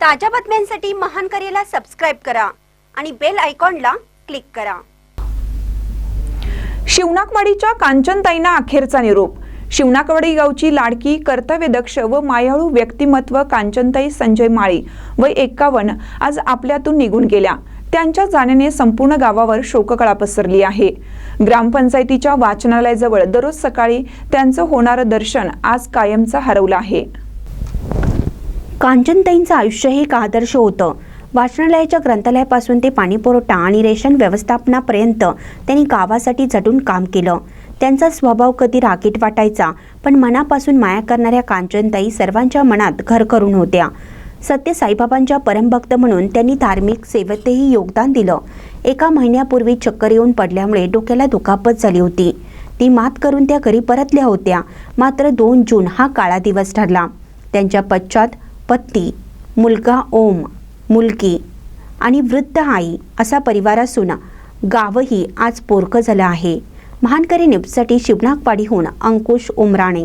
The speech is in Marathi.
ताज्या बातम्यांसाठी महान करेला सबस्क्राईब करा आणि बेल आयकॉनला क्लिक करा. शिवनाकवाडीच्या कांचनताईंना अखेरचा निरोप. शिवनाकवाडी गावची लाडकी कर्तव्यदक्ष व मायाळू व्यक्तिमत्व कांचनताई संजय माळी वय एक्कावन्न आज आपल्यातून निघून गेल्या. त्यांच्या जाण्याने संपूर्ण गावावर शोककळा पसरली आहे. ग्रामपंचायतीच्या वाचनालयाजवळ दररोज सकाळी त्यांचं होणारं दर्शन आज कायमचं हरवलं आहे. कांचनताईंचं आयुष्य हे एक आदर्श होतं. वाचनालयाच्या ग्रंथालयापासून ते पाणीपुरवठा आणि रेशन व्यवस्थापनापर्यंत त्यांनी गावासाठी झटून काम केलं. त्यांचा स्वभाव कधी रागीट वाटायचा पण मनापासून माया करणाऱ्या कांचनताई सर्वांच्या मनात घर करून होत्या. सत्य साईबाबांच्या परमभक्त म्हणून त्यांनी धार्मिक सेवेतही योगदान दिलं. एका महिन्यापूर्वी चक्कर येऊन पडल्यामुळे डोक्याला दुखापत झाली होती. ती मात करून त्या घरी परतल्या होत्या. मात्र दोन जून हा काळा दिवस ठरला. त्यांच्या पश्चात पती मुलगा ओम मुलगी आणि वृद्ध आई असा परिवार असून गावही आज पोरकं झालं आहे. महानकरी न्यूजसाठी शिवनागवाडीहून अंकुश उमराणे.